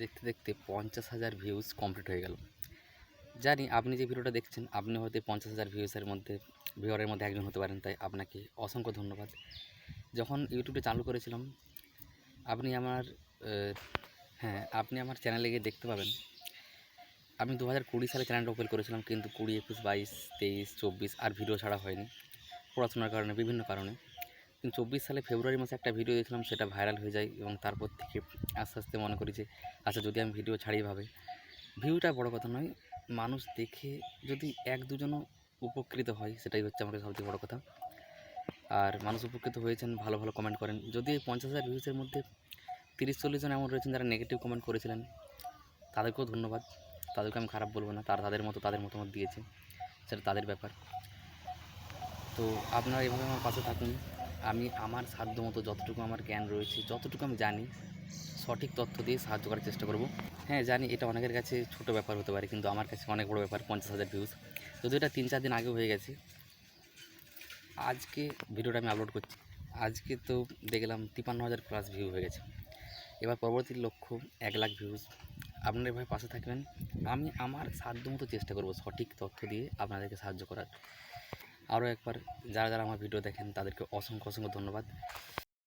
দেখতে দেখতে পঞ্চাশ হাজার ভিউজ কমপ্লিট হয়ে গেল। জানি আপনি যে ভিডিওটা দেখছেন, আপনি হয়তো পঞ্চাশ হাজার ভিউসের মধ্যে ভিউয়ারের মধ্যে একজন হতে পারেন, তাই আপনাকে অসংখ্য ধন্যবাদ। যখন ইউটিউবে চালু করেছিলাম, আপনি আমার হ্যাঁ আপনি আমার চ্যানেলে গিয়ে দেখতে পাবেন। আমি দু হাজার কুড়ি সালে চ্যানেলটা ওপেন করেছিলাম, কিন্তু কুড়ি, একুশ, বাইশ, তেইশ, চব্বিশ আর ভিডিও ছাড়া হয়নি। পড়াশোনার কারণে, বিভিন্ন কারণে। কিন্তু চব্বিশ সালে ফেব্রুয়ারি মাসে একটা ভিডিও দেখলাম, সেটা ভাইরাল হয়ে যায় এবং তারপর থেকে আস্তে আস্তে মনে করি যে আচ্ছা যদি আমি ভিডিও ছাড়ি ভাবে ভিউটা বড় কথা নয়, মানুষ দেখে যদি এক দুজনও উপকৃত হয়, সেটাই হচ্ছে আমার সবচেয়ে বড় কথা। আর মানুষ উপকৃত হয়েছেন, ভালো ভালো কমেন্ট করেন। যদি এই পঞ্চাশ হাজার ভিউসের মধ্যে তিরিশ চল্লিশ জন এমন রয়েছেন যারা নেগেটিভ কমেন্ট করেছিলেন, তাদেরকেও ধন্যবাদ। তাদেরকে আমি খারাপ বলব না, তারা তাদের মতো, তাদের মতামত দিয়েছে। সেটা তাদের ব্যাপার। তো আপনারা এভাবে আমার পাশে থাকুন। আমি আমার সাধ্য মতো যতটুকু আমার জ্ঞান রয়েছে, যতটুকু আমি জানি, সঠিক তথ্য দিয়ে সাহায্য করার চেষ্টা করব। হ্যাঁ জানি এটা অনেকের কাছে ছোট ব্যাপার হতে পারে, কিন্তু আমার কাছে অনেক বড় ব্যাপার, পঞ্চাশ হাজার ভিউজ যদিও এটা তিন চার দিন আগে হয়ে গেছে। আজকে ভিডিওটা আমি আপলোড করছি। আজকে তো দেখলাম তিপান্ন হাজার প্লাস ভিউ হয়ে গেছে। এবার পরবর্তী লক্ষ্য, এক লাখ ভিউজ আপনারা এভাবে পাশে থাকবেন। আমি আমার সাধ্য মতো চেষ্টা করব সঠিক তথ্য দিয়ে আপনাদেরকে সাহায্য করার। আরও একবার যারা যারা আমার ভিডিও দেখেন তাদেরকে অসংখ্য অসংখ্য ধন্যবাদ।